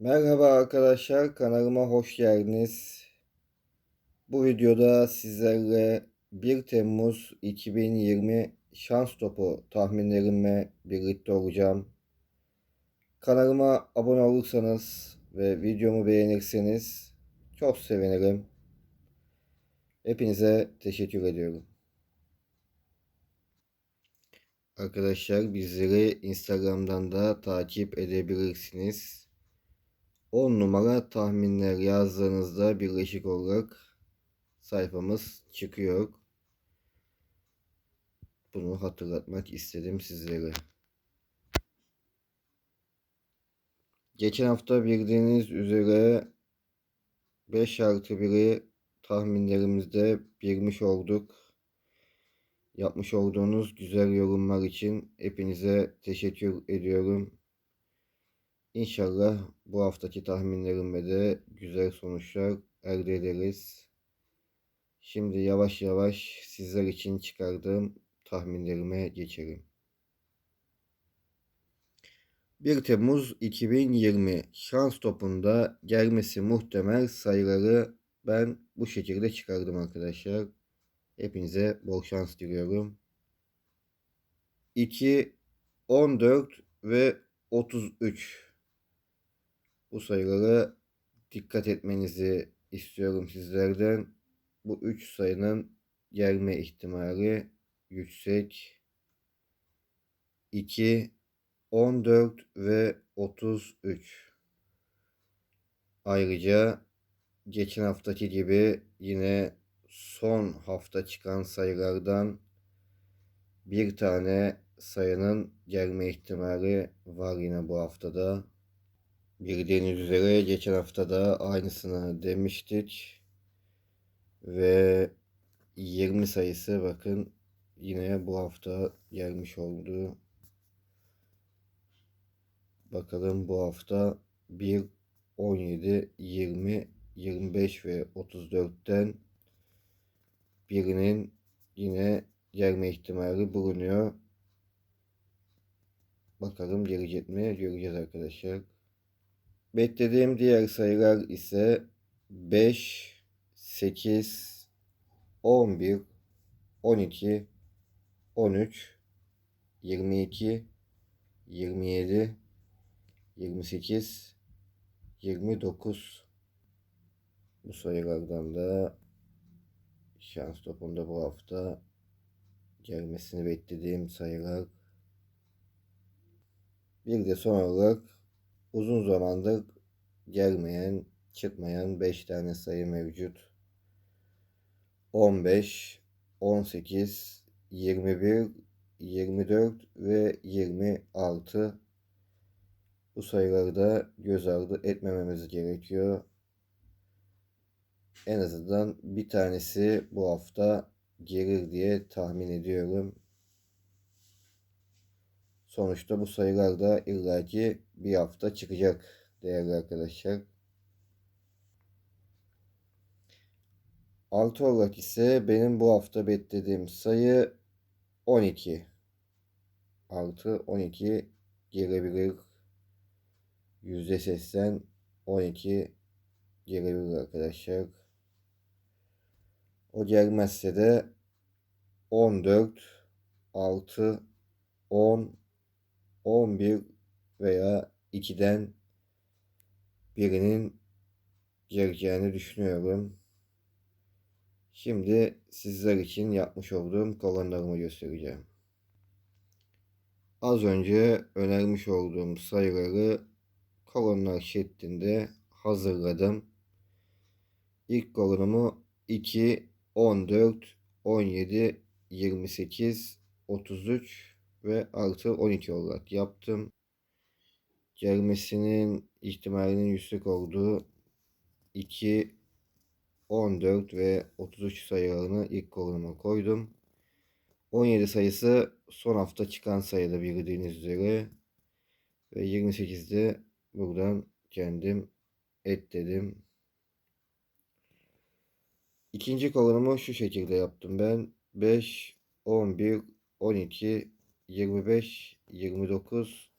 Merhaba arkadaşlar, kanalıma hoş geldiniz. Bu videoda sizlerle 1 Temmuz 2020 şans topu tahminlerimle birlikte olacağım. Kanalıma abone olursanız ve videomu beğenirseniz çok sevinirim. Hepinize teşekkür ediyorum. Arkadaşlar bizleri Instagram'dan da takip edebilirsiniz. 10 numara tahminler yazdığınızda birleşik olarak sayfamız çıkıyor. Bunu hatırlatmak istedim sizlere. Geçen hafta bildiğiniz üzere 5 artı 1'i tahminlerimizde birmiş olduk. Yapmış olduğunuz güzel yorumlar için hepinize teşekkür ediyorum. İnşallah bu haftaki tahminlerimle de güzel sonuçlar elde ederiz. Şimdi yavaş yavaş sizler için çıkardığım tahminlerime geçelim. 1 Temmuz 2020 şans topunda gelmesi muhtemel sayıları ben bu şekilde çıkardım arkadaşlar. Hepinize bol şans diliyorum. 2, 14 ve 33. Bu sayılara dikkat etmenizi istiyorum sizlerden. Bu 3 sayının gelme ihtimali yüksek. 2, 14 ve 33. Ayrıca geçen haftaki gibi yine son hafta çıkan sayılardan bir tane sayının gelme ihtimali var yine bu haftada. Bildiğiniz üzere geçen hafta da aynısını demiştik. Ve 20 sayısı bakın yine bu hafta gelmiş oldu. Bakalım bu hafta 1, 17, 20, 25 ve 34'ten birinin yine gelme ihtimali bulunuyor. Bakalım gelecek mi? Göreceğiz arkadaşlar. Beklediğim diğer sayılar ise 5, 8, 11, 12, 13, 22, 27, 28, 29. Bu sayılardan da şans topunda bu hafta gelmesini beklediğim sayılar. Bir de son olarak uzun zamandır gelmeyen, çıkmayan 5 tane sayı mevcut. 15, 18, 21, 24 ve 26 bu sayıları da göz ardı etmememiz gerekiyor. En azından bir tanesi bu hafta gelir diye tahmin ediyorum. Sonuçta bu sayılar da illaki bir hafta çıkacak değerli arkadaşlar. Altı olarak ise benim bu hafta beklediğim sayı 12. Altı 12 gelebilir. Yüzde sesten 12 gelebilir arkadaşlar. O gelmezse de 14, 6, 10, 11 veya 2'den birinin geleceğini düşünüyorum. Şimdi sizler için yapmış olduğum kolonlarımı göstereceğim. Az önce önermiş olduğum sayıları kolonlar şeklinde hazırladım. İlk kolonumu 2, 14, 17, 28, 33 ve artı 12 olarak yaptım. Gelmesinin ihtimalinin yüksek olduğu 2, 14 ve 33 sayılarını ilk kolonuma koydum. 17 sayısı son hafta çıkan sayıda bildiğiniz üzere. Ve 28'de buradan kendim ekledim. İkinci kolonumu şu şekilde yaptım ben. 5, 11, 12, 25, 29,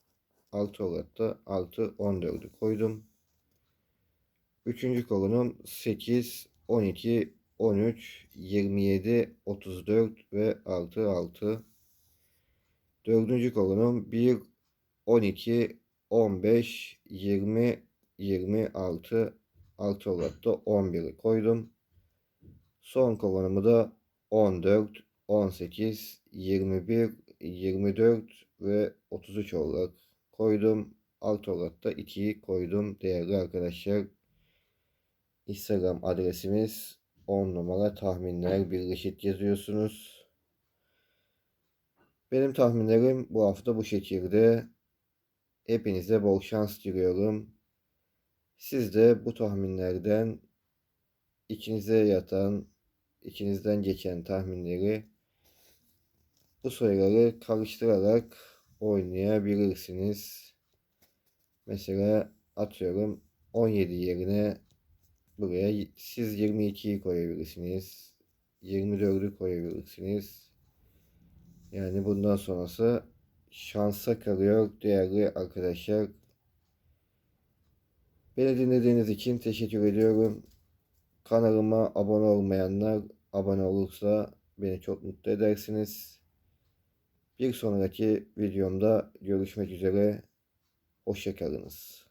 6 olarak da 6, 14'ü koydum. Üçüncü kolonum 8, 12, 13, 27, 34 ve artı 6. Dördüncü kolonum 1, 12, 15, 20, 26, artı olarak da 11'i koydum. Son kolonumu da 14, 18, 21, 24 ve 33 olarak koydum. Artı olarak da 2'yi koydum değerli arkadaşlar. Instagram adresimiz 10 numara tahminler birleşik yazıyorsunuz. Benim tahminlerim bu hafta bu şekilde. Hepinize bol şans diliyorum. Siz de bu tahminlerden içinize yatan, içinizden geçen tahminleri bu sayıları karıştırarak oynayabilirsiniz. Mesela atıyorum 17 yerine buraya siz 22'yi koyabilirsiniz. 24'ü koyabilirsiniz. Yani bundan sonrası şansa kalıyor değerli arkadaşlar. Beni dinlediğiniz için teşekkür ediyorum. Kanalıma abone olmayanlar abone olursa beni çok mutlu edersiniz. Bir sonraki videomda görüşmek üzere. Hoşçakalınız.